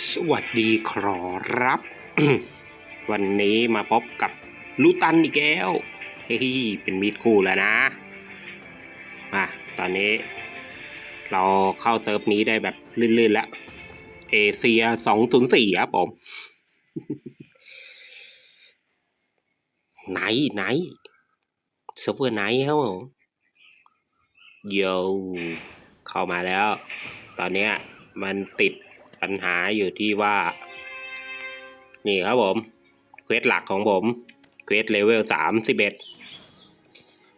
สวัสดีครับ วันนี้มาพบกับลูตันอีกแล้วเฮ้ยเป็นมีดคู่แล้วนะมาตอนนี้ เราเข้าเซิร์ฟนี้ได้แบบลื่นๆแล้ว เอเชียสองศูนย์สี่ครับผม ไหนไหนเซิร์ฟเวอร์ไหนครับผมโยเข้ามาแล้ว ตอนเนี้ยมันติด ปัญหาอยู่ที่ว่า นี่ครับผม เควสหลักของผม เควสเลเวลสามสิบเอ็ด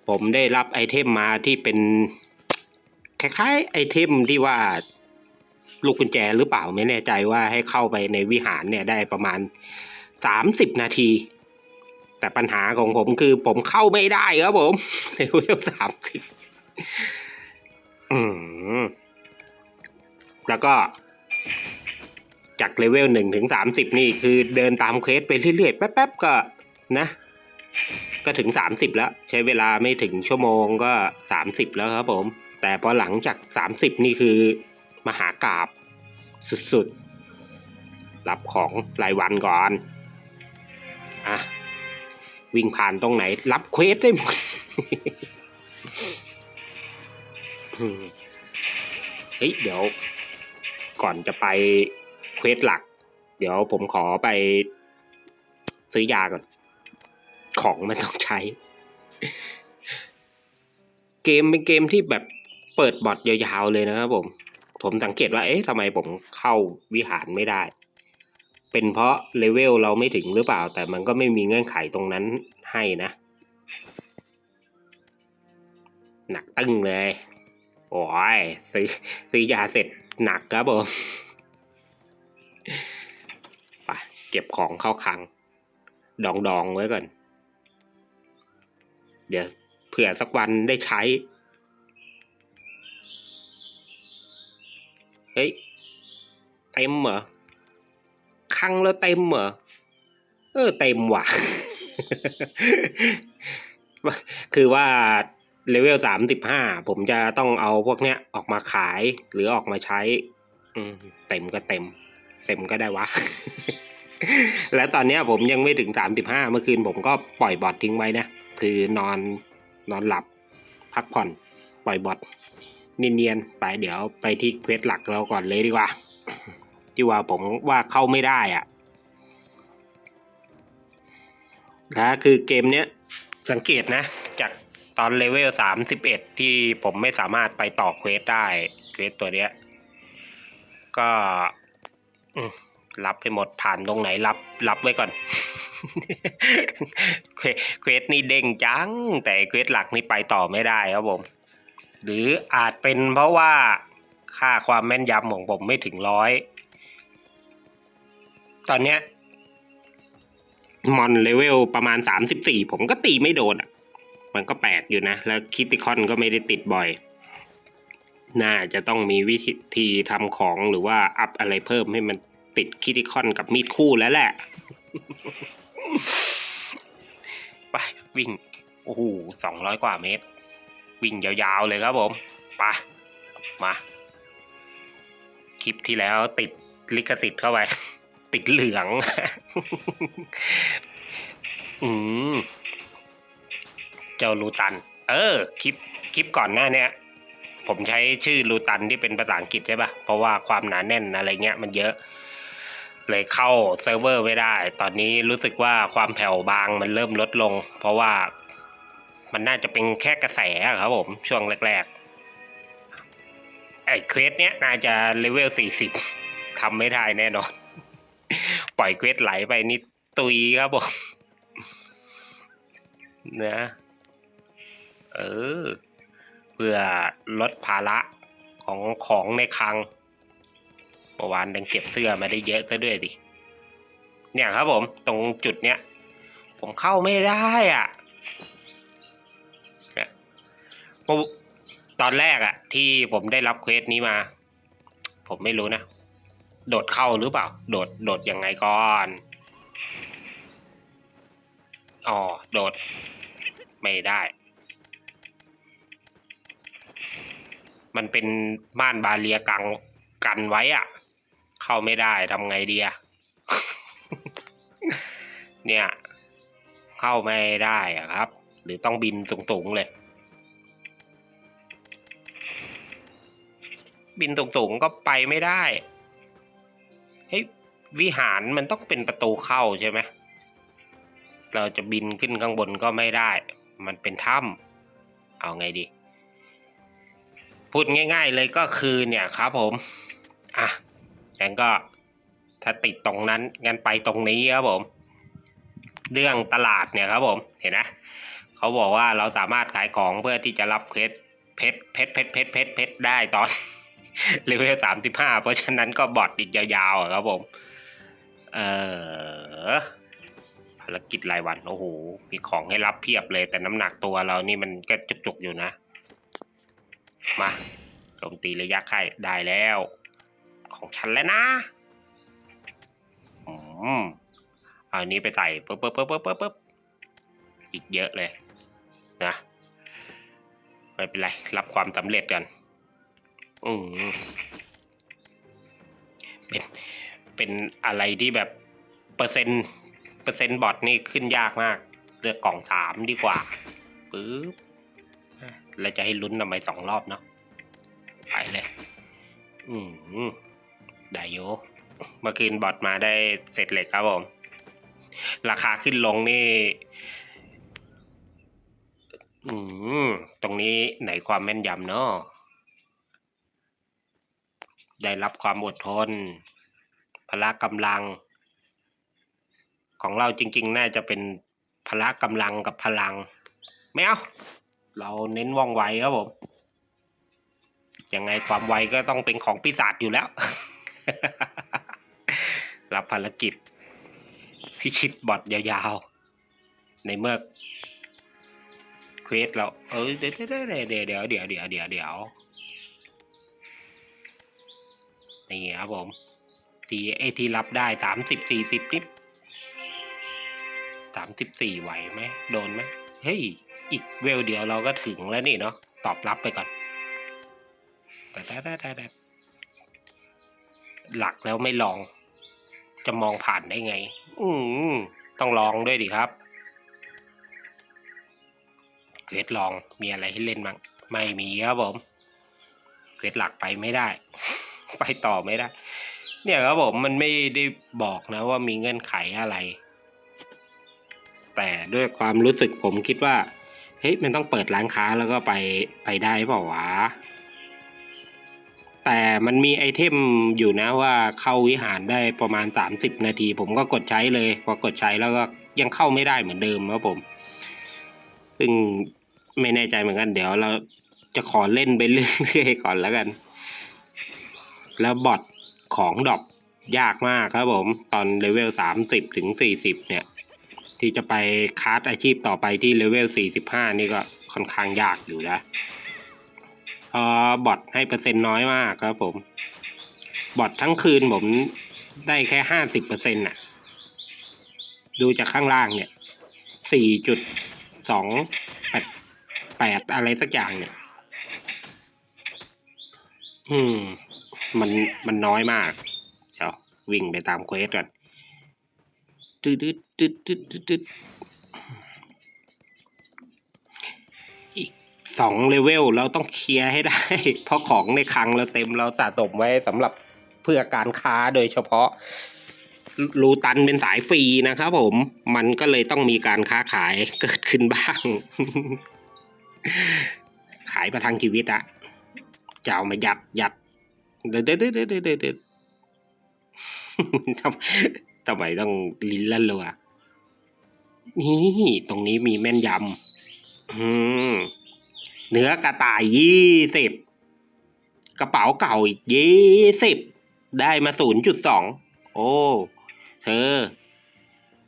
ผมได้รับไอเทมมาที่เป็น คล้ายๆ ไอเทมที่ว่า ลูกกุญแจหรือเปล่าไม่แน่ใจว่าให้เข้าไปในวิหารเนี่ยได้ประมาณสามสิบนาที แต่ปัญหาของผมคือผมเข้าไม่ได้ครับผมเลเวลสามสิบอืมแล้วก็ จากเลเวลหนึ่งถึงสามสิบนี่คือเดินตามเควสไปเรื่อยๆ แป๊บๆก็นะ ก็ถึงสามสิบแล้ว ใช้เวลาไม่ถึงชั่วโมงก็สามสิบแล้วครับผม แต่พอหลังจากสามสิบนี่คือมหากราบสุดๆ รับของรายวันก่อน อะ วิ่งผ่านตรงไหน รับเควสได้หมดเฮ้ย เดี๋ยวก่อนจะไป ควสหลัก เดี๋ยวผมขอไปซื้อยาก่อน ของมันต้องใช้ เกมเป็นเกมที่แบบเปิดบอทยาวๆเลยนะครับผม ผมสังเกตว่า เอ๊ะทำไมผมเข้าวิหารไม่ได้ เป็นเพราะเลเวลเราไม่ถึงหรือเปล่า แต่มันก็ไม่มีเงื่อนไขตรงนั้นให้นะ หนักตึ้งเลย โอ้ยซื้อซื้อยาเสร็จหนักครับผม ไปเก็บของเข้าคลัง ดองดองๆไว้ก่อน เดี๋ยวเผื่อสักวันได้ใช้ เฮ้ย เต็มเหรอคลังแล้วเต็มเหรอ เออ เต็มว่ะ คือว่าเลเวลสามสิบห้าผมจะต้องเอาพวกเนี้ยออกมาขายหรือออกมาใช้ เต็มก็เต็ม เต็มก็ได้วะ และตอนนี้ผมยังไม่ถึงสามสิบห้าเมื่อคืนผมก็ปล่อยบอททิ้งไว้นะ คือนอนนอนหลับ พักผ่อน ปล่อยบอทเนียนๆไปเดี๋ยวไปที่เควสหลักเราก่อนเลยดีกว่าที่ว่าผมว่าเข้าไม่ได้อะและคือเกมเนี้ยสังเกตนะ จากตอนเลเวลสามสิบเอ็ดที่ผมไม่สามารถไปต่อเควสได้ เควสตัวเนี้ย ก็ รับไปหมดผ่านตรงไหนรับรับไว้ก่อนเควเควสนี่เด้งจัง แต่เควสหลักนี่ไปต่อไม่ได้ครับผม หรืออาจเป็นเพราะว่าค่าความแม่นยำของผมไม่ถึงร้อย ตอนเนี้ยมอนเลเวลประมาณสามสิบสี่ผมก็ตีไม่โดนอะ มันก็แปลกอยู่นะ แล้วคิติคอนก็ไม่ได้ติดบ่อย น่าจะต้องมีวิธีทำของหรือว่าอัพอะไรเพิ่มให้มันติดคิติคอนกับมีดคู่แล้วแหละ ไป วิ่ง โอ้โหสองร้อยกว่าเมตร วิ่งยาวๆเลยครับผมไปมา คลิปที่แล้วติดลิขสิทธิ์เข้าไป ติดเหลือง อืม เจ้าลูตัน เออ คลิป คลิปก่อนหน้าเนี้ย ผมใช้ชื่อลูตันที่เป็นภาษาอังกฤษใช่ปะเพราะว่าความหนาแน่นอะไรเงี้ยมันเยอะ เลยเข้าเซิร์ฟเวอร์ไม่ได้ ตอนนี้รู้สึกว่าความแผ่วบางมันเริ่มลดลง เพราะว่ามันน่าจะเป็นแค่กระแสอะครับผม ช่วงแรกๆ ไอ้เควสเนี้ยน่าจะเลเวลสี่สิบทำไม่ได้แน่นอน ปล่อยเควสไหลไปนี่ตุยครับผมนะเออ เพื่อลดภาระของของในคลังเมื่อวานดังเก็บเสื้อมาได้เยอะซะด้วยดิเนี่ยครับผมตรงจุดเนี้ยผมเข้าไม่ได้อะเนี่ยเพราะตอนแรกอะ ที่ผมได้รับเควสนี้มา ผมไม่รู้นะ โดดเข้าหรือเปล่า โดดโดดยังไงก่อนอ๋อโดด ไม่ได้ มันเป็นม่านบาเรียกังกันไว้อะเข้าไม่ได้ทำไงดีอะเนี่ย เข้าไม่ได้อะครับ หรือต้องบินสูงๆเลย บินสูงๆก็ไปไม่ได้เฮ้ยวิหารมันต้องเป็นประตูเข้าใช่ไหมเราจะบินขึ้นข้างบนก็ไม่ได้ มันเป็นถ้ำเอาไงดี พูดง่าย ๆ เลยก็คือเนี่ยครับผม อะงั้นก็ถ้าติดตรงนั้นงั้นไปตรงนี้ครับผม เรื่องตลาดเนี่ยครับผม เห็นนะเขาบอกว่าเราสามารถขายของเพื่อที่จะรับเพชรเพชรเพชรเพชรเพชรเพชรเพชรได้ตอนเลเวลสามสิบห้าเพราะฉะนั้นก็บอดอีกยาวๆครับผม เออภารกิจรายวัน โอ้โห มีของให้รับเพียบเลย แต่น้ำหนักตัวเรานี่มันก็จุกๆอยู่นะ มาโจมตีระยะใกล้ได้แล้ว ของฉันแล้วนะอืมเอาอันนี้ไปใส่ปึ๊บปึ๊บปึ๊บปึ๊บปึ๊บปึ๊บอีกเยอะเลยนะไม่เป็นไร รับความสำเร็จกันอืมเป็นเป็นอะไรที่แบบเปอร์เซ็นต์เปอร์เซ็นต์บอทนี่ขึ้นยากมาก เลือกกล่องสามดีกว่าปึ๊บ แล้วจะให้ลุ้นทำไมสองรอบเนาะไปเลย อืมได้โยเมื่อคืนบอทมาได้เสร็จเหล็กครับผม ราคาขึ้นลงนี่ อืมตรงนี้ไหนความแม่นยำเนาะได้รับความอดทน พละกำลัง ของเราจริง ๆ น่าจะเป็นพละกำลังกับพลัง ไม่เอา เราเน้นว่องไวครับผม ยังไงความไวก็ต้องเป็นของปีศาจอยู่แล้ว รับภารกิจ พิชิตบอทยาวๆ ในเมื่อเควสเรา เออเดี๋ยวเดี๋ยวเดี๋ยวเดี๋ยวเดี๋ยวเดี๋ยวเดี๋ยวเดี๋ยวนี่ครับผม ทีไอที่รับได้สามสิบสี่สิบนิดสามสิบสี่ไหวไหม โดนไหม เฮ้ย อีกเวลเดียวเราก็ถึงแล้วนี่เนาะตอบรับไปก่อนแต่แต่แต่แต่หลักแล้วไม่ลอง จะมองผ่านได้ไง อืมต้องลองด้วยดิครับเควสลองมีอะไรให้เล่นบ้งไม่มีครับผมเควสหลักไปไม่ได้ ไปต่อไม่ได้ เนี่ยครับผมมันไม่ได้บอกนะว่ามีเงื่อนไขอะไร แต่ด้วยความรู้สึกผมคิดว่า เฮ้ยมันต้องเปิดร้านค้าแล้วก็ไปไปได้เปล่าวะ แต่มันมีไอเทมอยู่นะว่าเข้าวิหารได้ประมาณสามสิบนาที ผมก็กดใช้เลย พอกดใช้แล้วก็ยังเข้าไม่ได้เหมือนเดิมครับผม ซึ่งไม่แน่ใจเหมือนกัน เดี๋ยวเราจะขอเล่นไปเรื่อยๆก่อนแล้วกัน แล้วบอทของดอปยากมากครับผม ตอนเลเวลสามสิบถึงสี่สิบเนี่ย ที่จะไปคัสอาชีพต่อไปที่เลเวลสี่สิบห้านี่ก็ค่อนข้างยากอยู่นะพอบอทให้เปอร์เซ็นต์น้อยมากครับผม บอททั้งคืนผมได้แค่ห้าสิบเปอร์เซ็นต์น่ะ ดูจากข้างล่างเนี่ยสี่จุดสองแปดแปดอะไรสักอย่างเนี่ย อืม มันมันน้อยมาก เดี๋ยววิ่งไปตามเควสก่อน ตึ๊ดตึ๊ดตึ๊ดตึ๊ดตึ๊ดอีกสองเลเวลเราต้องเคลียร์ให้ได้ เพราะของในคลังเราเต็มเราสะสมไว้สำหรับเพื่อการค้าโดยเฉพาะรูตันเป็นสายฟรีนะครับผม มันก็เลยต้องมีการค้าขายเกิดขึ้นบ้าง ขายประทังชีวิตอะจะเอามายัดยัดเด็ดเด็ดเด็ดเด็ดเด็ดเด็ด ทำไมต้องลิ้นลั่นเลวะนี่ตรงนี้มีแม่นยำอืมเนื้อกระต่ายยี่สิบกระเป๋าเก่าอีกยี่สิบได้มาศูนย์จุดสองโอ้เธอ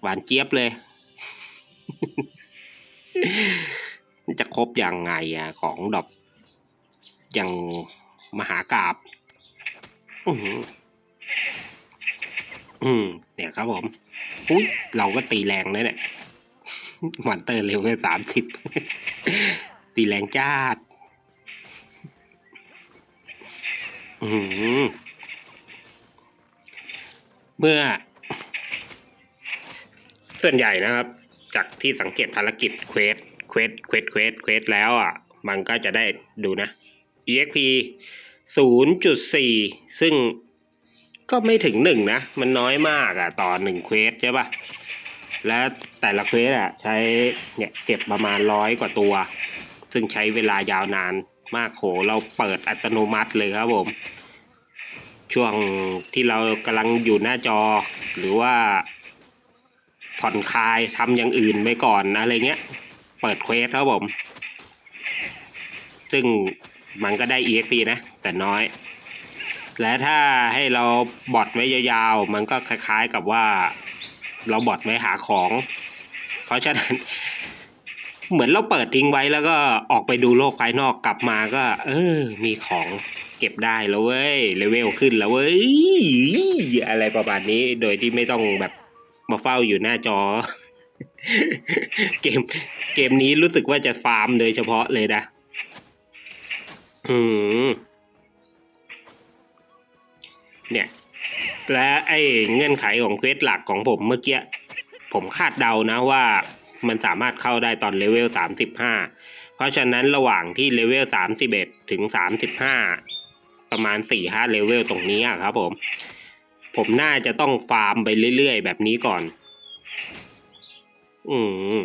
หวานเจี๊ยบเลย จะครบยังไงอะของดอกอย่างมหากราบอือ ออืมเนี่ยครับผมอุ้ยเราก็ตีแรงนะเนี่ยมอนเตอร์เร็วไปสามสิบตีแรงจ้าดอือหือเมื่อ ส่วนใหญ่นะครับ จากที่สังเกตภารกิจเควสเควสเควสเควสเควสแล้วอะ มันก็จะได้ดูนะ exp ศูนย์จุดสี่ซึ่ง ก็ไม่ถึงหนึ่งนะ มันน้อยมากอะต่อหนึ่งเควสใช่ปะและแต่ละเควสอะใช้เนี่ยเก็บประมาณร้อยกว่าตัว ซึ่งใช้เวลายาวนานมากโหเราเปิดอัตโนมัติเลยครับผม ช่วงที่เรากำลังอยู่หน้าจอ หรือว่า ผ่อนคลายทำอย่างอื่นไปก่อนอะไรเงี้ย เปิดเควสครับผม ซึ่งมันก็ได้ EXP นะ แต่น้อย และถ้าให้เราบอทไว้ยาวๆ มันก็คล้ายๆกับว่าเราบอทไว้หาของ เพราะฉะนั้น เหมือนเราเปิดทิ้งไว้แล้วก็ออกไปดูโลกภายนอกกลับมาก็ เออ มีของเก็บได้แล้วเว้ยเลเวลขึ้นแล้วเว้ยอะไรประมาณนี้โดยที่ไม่ต้องแบบมาเฝ้าอยู่หน้าจอ เกมเกมนี้รู้สึกว่าจะฟาร์มโดยเฉพาะเลยนะอืม เนี่ย และไอ้เงื่อนไขของเควสหลักของผมเมื่อกี้ ผมคาดเดานะว่ามันสามารถเข้าได้ตอนเลเวลสามสิบห้าเพราะฉะนั้นระหว่างที่เลเวลสามสิบเอ็ดถึงสามสิบห้าประมาณสี่ห้าเลเวลตรงนี้ครับผม ผมน่าจะต้องฟาร์มไปเรื่อย ๆ แบบนี้ก่อน อืม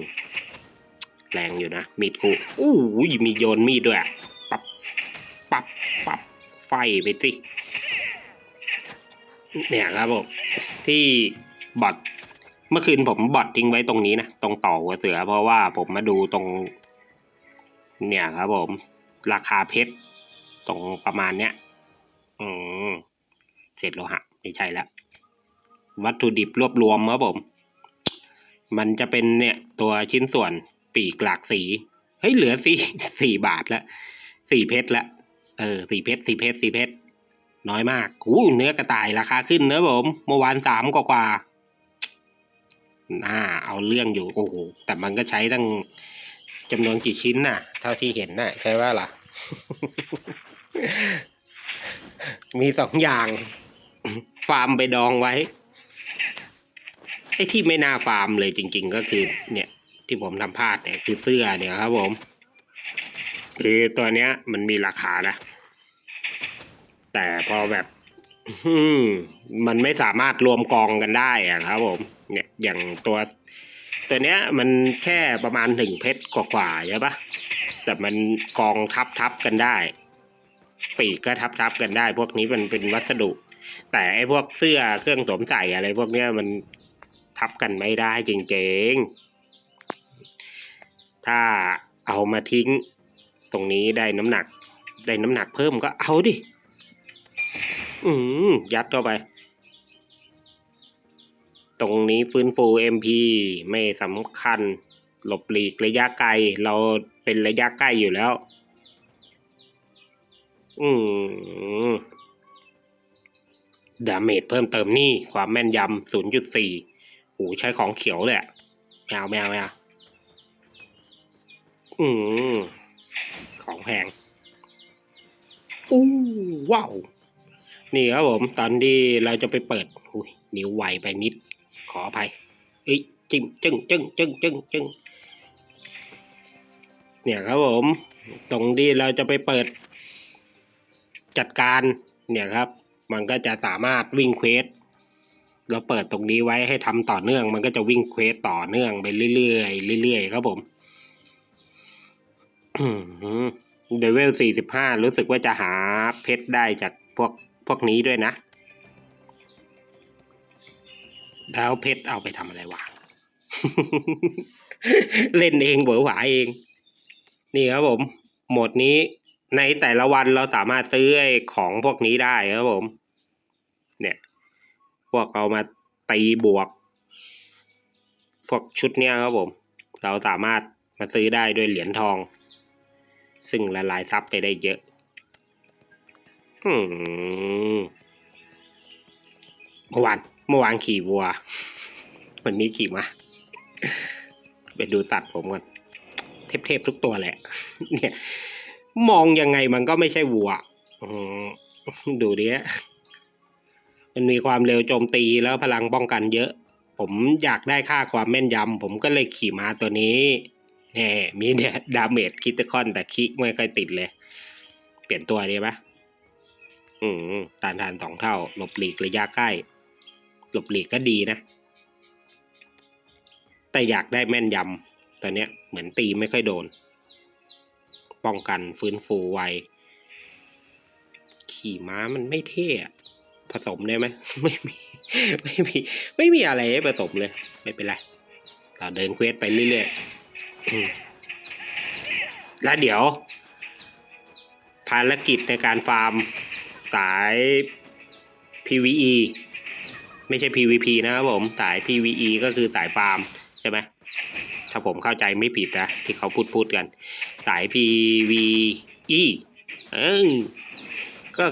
แรงอยู่นะ มีดคู่อู้ยมีโยนมีดด้วย ปับ ปับ ปับ ไฟไปสิ เนี่ยครับผมที่บอทเมื่อคืนผมบอททิ้งไว้ตรงนี้นะตรงต่อหัวเสือ เพราะว่าผมมาดูตรง เนี่ยครับผม ราคาเพชรตรงประมาณเนี้ยอืมเศษโลหะไม่ใช่แล้ววัตถุดิบรวบรวมครับผม มันจะเป็นเนี่ย ตัวชิ้นส่วนปีกหลากสีเฮ้ยเหลือสี่สี่บาทละสี่เพชรละเออสี่เพชรสี่เพชรสี่เพชร น้อยมากอู้เนื้อกระต่ายราคาขึ้นนะผม เมื่อวานสามกว่ากว่าน่าเอาเรื่องอยู่ โอ้โห แต่มันก็ใช้ตั้งจำนวนกี่ชิ้นน่ะ เท่าที่เห็นน่ะ ใช่ว่าล่ะ มีสองอย่าง ฟาร์มไปดองไว้ ไอ้ที่ไม่น่าฟาร์มเลยจริง ๆ ก็คือ เนี่ย ที่ผมทำพลาดเนี่ยคือเสื้อเนี่ยครับผม คือตัวเนี้ยมันมีราคานะ แต่พอแบบมันไม่สามารถรวมกองกันได้อะครับ ผม เนี่ยอย่างตัว ตัวเนี้ย มันแค่ประมาณหนึ่งเพชรกว่าๆใช่ปะแต่มันกองทับทับกันได้ ปีกก็ทับทับกันได้ พวกนี้มันเป็นวัสดุ แต่ไอ้พวกเสื้อเครื่องสวมใส่อะไร พวกเนี้ยมันทับกันไม่ได้จริงๆ ถ้าเอามาทิ้ง ตรงนี้ได้น้ำหนัก ได้น้ำหนักเพิ่มก็เอาดิ อืมยัดเข้าไป ตรงนี้ฟื้นฟู MP ไม่สำคัญ หลบหลีกระยะไกล เราเป็นระยะใกล้อยู่แล้ว อืมดาเมจเพิ่มเติมนี่ ความแม่นยำ0.4โอ้ใช้ของเขียวเลยอะไม่เอาไม่เอาไม่เอาอืมของแพงอู้ว้าว นี่ครับผม ตอนที่เราจะไปเปิดอุ้ยนิ้วไวไปนิด ขออภัยเอ้ยจิ้มจึ้งจึ้งจึ้งจึ้งจึ้งเนี่ยครับผม ตรงที่เราจะไปเปิด จัดการเนี่ยครับ มันก็จะสามารถวิ่งเควสเราเปิดตรงนี้ไว้ให้ทำต่อเนื่อง มันก็จะวิ่งเควสต่อเนื่องไปเรื่อยๆเรื่อยๆครับผมเดเวลสี่สิบห้ารู้สึกว่าจะหาเพชรได้จากพวก พวกนี้ด้วยนะแล้วเพชรเอาไปทำอะไรวะ เล่นเองเบอหวาเอง นี่ครับผม หมดนี้ในแต่ละวันเราสามารถซื้อของพวกนี้ได้ครับผม เนี่ย พวกเอามาตีบวก พวกชุดเนี้ยครับผม เราสามารถมาซื้อได้ด้วยเหรียญทอง ซึ่งละลายซับไปได้เยอะ เมื่อวานเมื่อวานขี่วัว วันนี้ขี่มาไปดูตัดผมก่อนเทพๆทุกตัวแหละ เนี่ย มองยังไงมันก็ไม่ใช่วัวดูดิมันมีความเร็วโจมตีแล้วพลังป้องกันเยอะ ผมอยากได้ค่าความแม่นยำผมก็เลยขี่ม้าตัวนี้แน่มีเนี่ยดาเมจคิตคอนแต่คิไม่ค่อยติดเลย เปลี่ยนตัวดีปะ อืมตานทานสองเท่า หลบหลีกระยะใกล้ หลบหลีกก็ดีนะ แต่อยากได้แม่นยำตัวเนี้ย เหมือนตีไม่ค่อยโดน ป้องกันฟื้นฟูไว ขี่ม้ามันไม่เท่อะผสมได้ไหมไม่มี ไม่มี ไม่มีอะไรให้ผสมเลย ไม่เป็นไร เราเดินเควสไปเรื่อยๆแล้วเดี๋ยว ภารกิจในการฟาร์ม สาย PVE ไม่ใช่ PVP นะครับผม สาย PVE ก็คือสายฟาร์มใช่ไหมถ้าผมเข้าใจไม่ผิดนะ ที่เขาพูดพูดกัน สาย PVE เออก็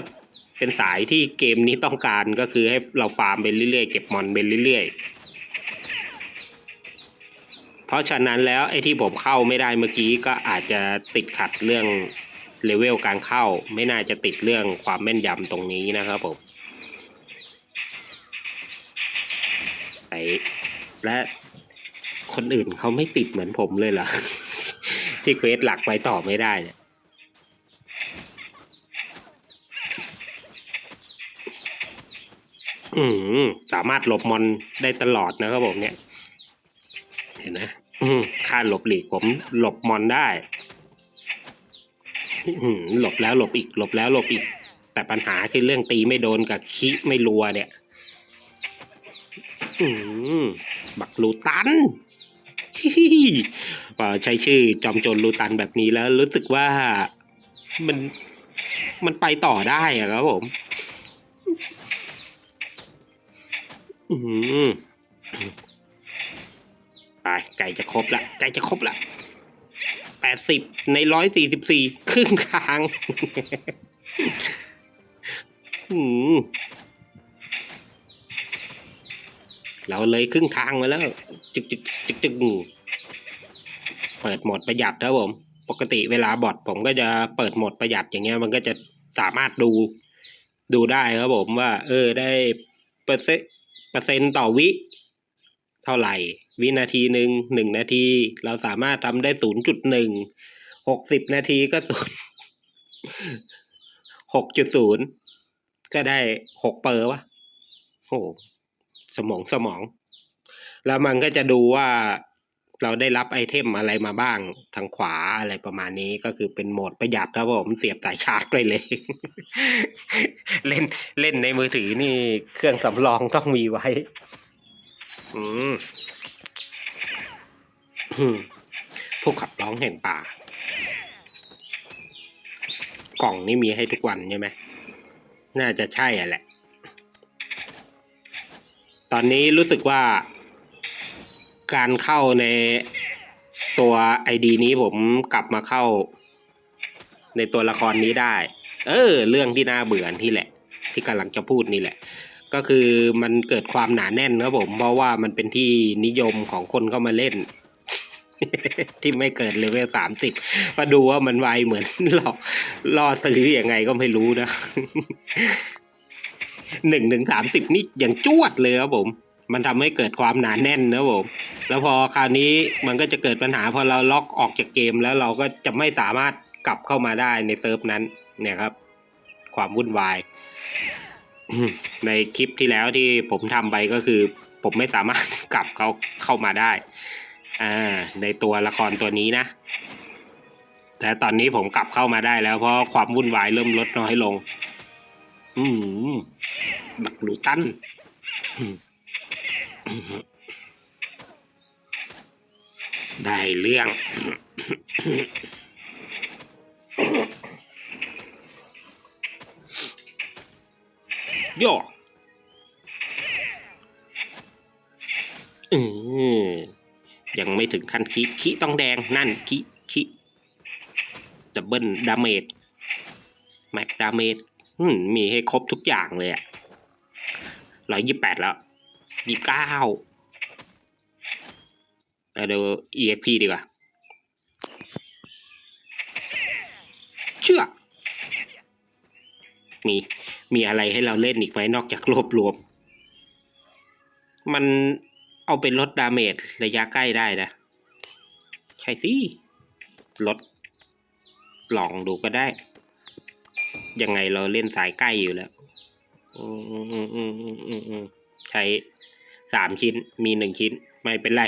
เป็นสายที่เกมนี้ต้องการก็คือให้เราฟาร์มไปเรื่อยๆ เก็บมอนไปเรื่อยๆ เพราะฉะนั้นแล้วไอ้ที่ผมเข้าไม่ได้เมื่อกี้ก็อาจจะติดขัดเรื่อง เลเวลการเข้าไม่น่าจะติดเรื่องความแม่นยำตรงนี้นะครับผมไอและคนอื่นเขาไม่ติดเหมือนผมเลยเหรอ ที่เควสหลักไปต่อไม่ได้เนี่ยอืมสามารถหลบมอนได้ตลอดนะครับผมเนี่ย เห็นไหมอืมค่าหลบหลีกผมหลบมอนได้ หลบแล้วหลบอีก หลบแล้วหลบอีก แต่ปัญหาคือเรื่องตีไม่โดนกับคิไม่รัวเนี่ยอืมบักลูตันพอใช้ชื่อจอมโจรลูตันแบบนี้แล้วรู้สึกว่ามันมันไปต่อได้อะครับผมอืมไปไก่จะครบละไก่จะครบละ แปดสิบในร้อยสี่สิบสี่ครึ่งทางเราเลยครึ่งทางมาแล้ว จึกจึกจึกจึกเปิดโหมดประหยัดครับผม ปกติเวลาบอทผมก็จะเปิดโหมดประหยัดอย่างเงี้ย มันก็จะสามารถดูดูได้ครับผมว่า เออได้เปอร์เซ็นต์ต่อวิ เท่าไหร่ วินาทีหนึ่งหนึ่งนาที เราสามารถทำได้ศูนย์จุดหนึ่งหกสิบนาทีก็ศูนย์หกจุดศูนย์ก็ได้หกเปอร์วะโอ้สมองสมอง แล้วมันก็จะดูว่าเราได้รับไอเทมอะไรมาบ้างทางขวาอะไรประมาณนี้ก็คือเป็นโหมดประหยัดครับผมเสียบสายชาร์จไปเลย เล่นเล่นในมือถือนี่เครื่องสำรองต้องมีไว้ อืม อืมผู้ขับร้องแห่งป่า กล่องนี่มีให้ทุกวันใช่ไหม น่าจะใช่อะแหละ ตอนนี้รู้สึกว่า การเข้าในตัวไอดีนี้ผมกลับมาเข้า ในตัวละครนี้ได้ เออ เรื่องที่น่าเบื่อที่แหละ ที่กำลังจะพูดนี่แหละก็คือมันเกิดความหนาแน่นครับผม เพราะว่ามันเป็นที่นิยมของคนเข้ามาเล่น ที่ไม่เกิดเลเวลสามสิบมาดูว่ามันไวเหมือนหลอกล่อซื้ออยังไงก็ไม่รู้นะหนึ่งถึงสามสิบนี่อย่างจวดเลยครับผม มันทำให้เกิดความหนาแน่นนะผม แล้วพอคราวนี้มันก็จะเกิดปัญหาพอเราล็อกออกจากเกมแล้วเราก็จะไม่สามารถกลับเข้ามาได้ในเซิร์ฟนั้น เนี่ยครับ ความวุ่นวาย ในคลิปที่แล้วที่ผมทำไปก็คือ ผมไม่สามารถกลับเขาเข้ามาได้ อ่า ในตัวละครตัวนี้นะ แต่ตอนนี้ผมกลับเข้ามาได้แล้วเพราะความวุ่นวายเริ่มลดน้อยลง อืมบักลูตันได้เรื่อง โย่อืม ยังไม่ถึงขั้นคิคิต้องแดงนั่นคิคิดับเบิลดาเมจแม็กดาเมจมมีให้ครบทุกอย่างเลยอะร้อยยี่แปดแล้วยี่เก้าเอาดู EXP ดีกว่า เชื่อ มี มีอะไรให้เราเล่นอีกไหมนอกจากรวบรวม มัน เอาเป็นลดดาเมจระยะใกล้ได้นะ ใช่สิลดลองดูก็ได้ ยังไงเราเล่นสายใกล้อยู่แล้วอืมอืมอืมอืมอืมอืมใช้สามชิ้นมีหนึ่งชิ้น ไม่เป็นไร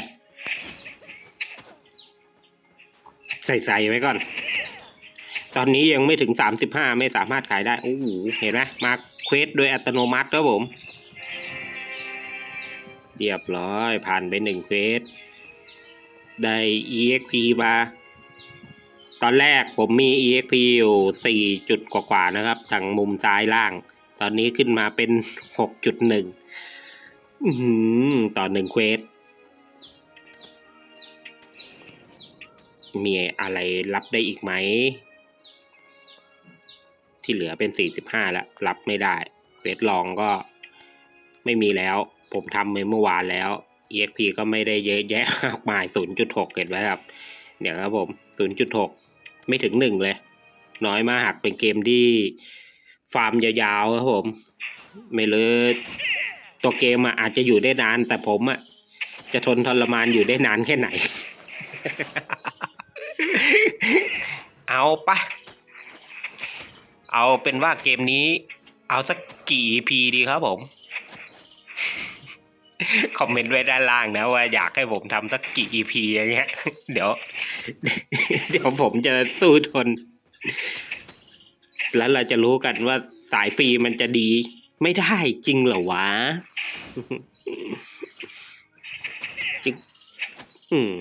ใส่ใส่ไว้ก่อน ตอนนี้ยังไม่ถึงสามสิบห้าไม่สามารถขายได้ โอ้โห เห็นไหมมาเควสโดยอัตโนมัติครับผม เรียบร้อยผ่านไปหนึ่งเควส ได้ EXP มาตอนแรกผมมี EXP อยู่สี่จุดกว่าๆนะครับ ทางมุมซ้ายล่าง ตอนนี้ขึ้นมาเป็นหกจุดหนึ่งต่อหนึ่งเควส มีอะไรรับได้อีกไหม ที่เหลือเป็นสี่สิบห้าแล้ว รับไม่ได้เควสลองก็ไม่มีแล้ว ผมทำไปเมื่อวานแล้ว EXP ก็ไม่ได้เยอะแยะมากมาย 0.6 เห็นไหมครับเดี๋ยวครับผม 0.6 ไม่ถึงหนึ่งเลย น้อยมากเป็นเกมที่ฟาร์มยาวๆครับผม ไม่เลยตัวเกมอะอาจจะอยู่ได้นาน แต่ผมอะจะทนทรมานอยู่ได้นานแค่ไหน เอาปะเอาเป็นว่าเกมนี้ เอาสักกี่ EP ดีครับผม คอมเมนต์ไว้ด้านล่างนะว่าอยากให้ผมทำสักกี่ EP อย่างเงี้ย เดี๋ยว เดี๋ยวผมจะสู้ทน แล้วเราจะรู้กันว่าสายฟรีมันจะดี ไม่ได้จริงเหรอวะจริงอืม